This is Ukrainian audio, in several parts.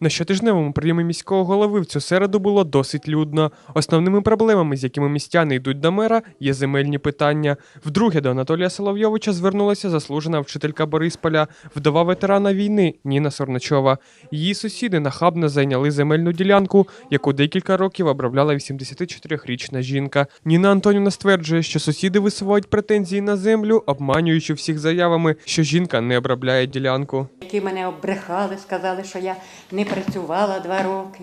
На щотижневому прийомі міського голови в цю середу було досить людно. Основними проблемами, з якими містяни йдуть до мера, є земельні питання. Вдруге до Анатолія Соловйовича звернулася заслужена вчителька Борисполя, вдова ветерана війни Ніна Сорначова. Її сусіди нахабно зайняли земельну ділянку, яку декілька років обробляла 84-річна жінка. Ніна Антонівна стверджує, що сусіди висувають претензії на землю, обманюючи всіх заявами, що жінка не обробляє ділянку. які мене обрехали, сказали, що я не працювала два роки.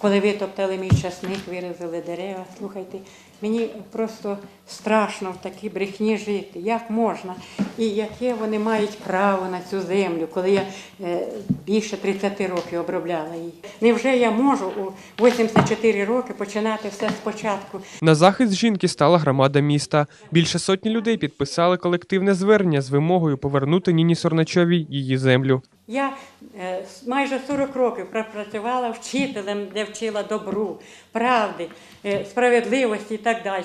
Коли витоптали мій часник, вирізали дерева. Слухайте, мені просто страшно в такій брехні жити. Як можна? І яке вони мають право на цю землю, коли я е, більше 30 років обробляла її? Невже я можу у 84 роки починати все спочатку? На захист жінки стала громада міста. Більше сотні людей підписали колективне звернення з вимогою повернути Ніні Сорначовій її землю. Я е, майже 40 років пропрацювала вчителем, де вчила добру, правди, е, справедливості і так далі.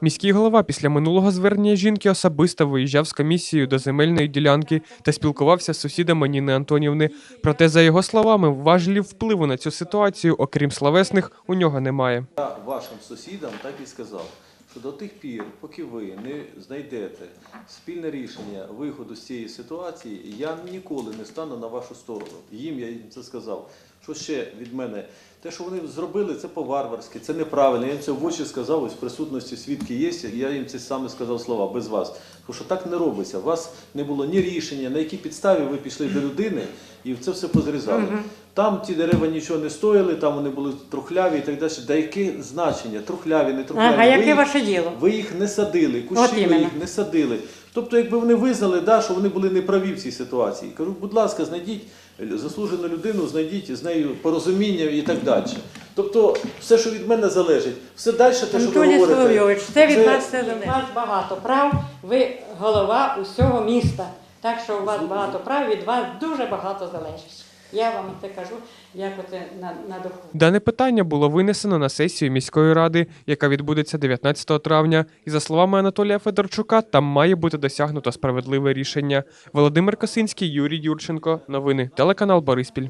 Міський голова після минулого звернення жінки особисто виїжджав з комісією до земельної ділянки та спілкувався з сусідами Ніни Антонівни. Проте, за його словами, важелів впливу на цю ситуацію, окрім словесних, у нього немає. Я вашим сусідам так і сказав, що до тих пір, поки ви не знайдете спільне рішення виходу з цієї ситуації, я ніколи не стану на вашу сторону. Їм я їм це сказав. Що ще від мене? Те, що вони зробили, це по-варварськи, це неправильно. Я їм це в очі сказав, ось в присутності свідки є, і я їм ці саме сказав слова без вас. Тому що так не робиться. У вас не було ні рішення, на якій підставі ви пішли до людини і це все позрізали. Там ті дерева нічого не стояли, там вони були трухляві і так далі. Да яке значення? Трухляві, не трухляві. Ага, Ви яке їх- ваше діло? Ви їх не садили, От кущі ви іменно. їх не садили. Тобто, якби вони визнали, да, що вони були неправі в цій ситуації, кажу, будь ласка, знайдіть заслужену людину, знайдіть з нею порозуміння і так далі. Тобто, все, що від мене залежить, все далі, те, що ви говорите. Соловйович, це від нас вас залежить. від вас багато прав. Ви голова усього міста. Так що у вас багато прав, від вас дуже багато залежить. Я вам це кажу, як оце на, на духу. Дане питання було винесено на сесію міської ради, яка відбудеться 19 травня. І за словами Анатолія Федорчука, там має бути досягнуто справедливе рішення. Володимир Косинський, Юрій Юрченко. Новини телеканал Бориспіль.